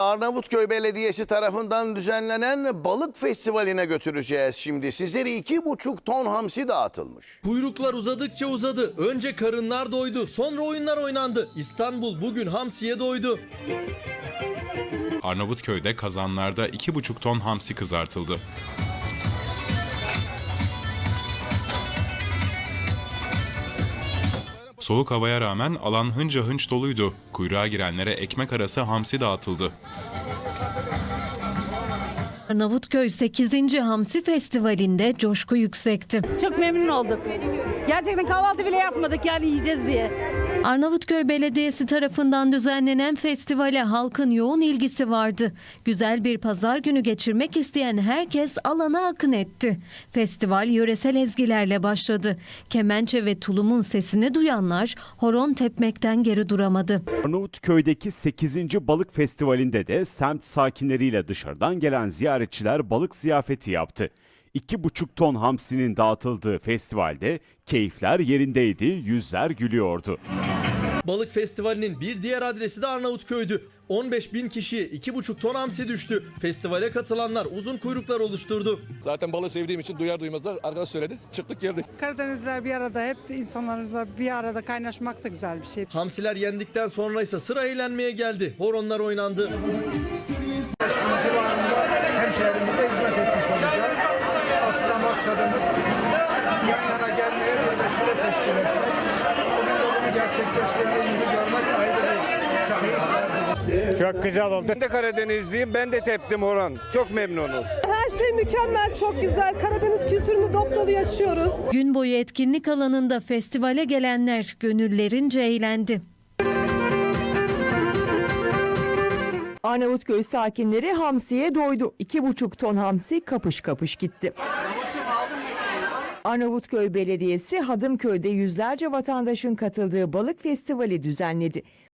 Arnavutköy Belediyesi tarafından düzenlenen balık festivaline götüreceğiz şimdi. Sizlere iki buçuk ton hamsi dağıtılmış. Kuyruklar uzadıkça uzadı. Önce karınlar doydu, sonra oyunlar oynandı. İstanbul bugün hamsiye doydu. Arnavutköy'de kazanlarda 2,5 ton hamsi kızartıldı. Soğuk havaya rağmen alan hınca hınç doluydu. Kuyruğa girenlere ekmek arası hamsi dağıtıldı. Arnavutköy 8. Hamsi Festivali'nde coşku yüksekti. Çok memnun olduk. Gerçekten kahvaltı bile yapmadık yani yiyeceğiz diye. Arnavutköy Belediyesi tarafından düzenlenen festivale halkın yoğun ilgisi vardı. Güzel bir pazar günü geçirmek isteyen herkes alana akın etti. Festival yöresel ezgilerle başladı. Kemençe ve tulumun sesini duyanlar horon tepmekten geri duramadı. Arnavutköy'deki 8. Balık Festivali'nde de semt sakinleriyle dışarıdan gelen ziyaretçiler balık ziyafeti yaptı. 2,5 ton hamsinin dağıtıldığı festivalde keyifler yerindeydi, yüzler gülüyordu. Balık festivalinin bir diğer adresi de Arnavutköy'dü. 15 bin kişiye 2,5 ton hamsi düştü. Festivale katılanlar uzun kuyruklar oluşturdu. Zaten balığı sevdiğim için duyar duymaz da arkadaş söyledi. Çıktık geldik. Karadenizler bir arada hep insanlarla bir arada kaynaşmak da güzel bir şey. Hamsiler yendikten sonra ise sıra eğlenmeye geldi. Horonlar oynandı. hemşehrimize hizmet etmiş olacağız. Aslında maksadımız yan yana gelmeye bir vesile teşkil etmek. Görmek ayrı bir. Çok güzel oldu. Ben de Karadenizliyim. Ben de teptim Orhan. Çok memnunuz. Her şey mükemmel, çok güzel. Karadeniz kültürünü dop dolu yaşıyoruz. Gün boyu etkinlik alanında festivale gelenler gönüllerince eğlendi. Arnavutköy sakinleri hamsiye doydu. 2,5 ton hamsi kapış kapış gitti. Arnavutköy Belediyesi Hadımköy'de yüzlerce vatandaşın katıldığı balık festivali düzenledi.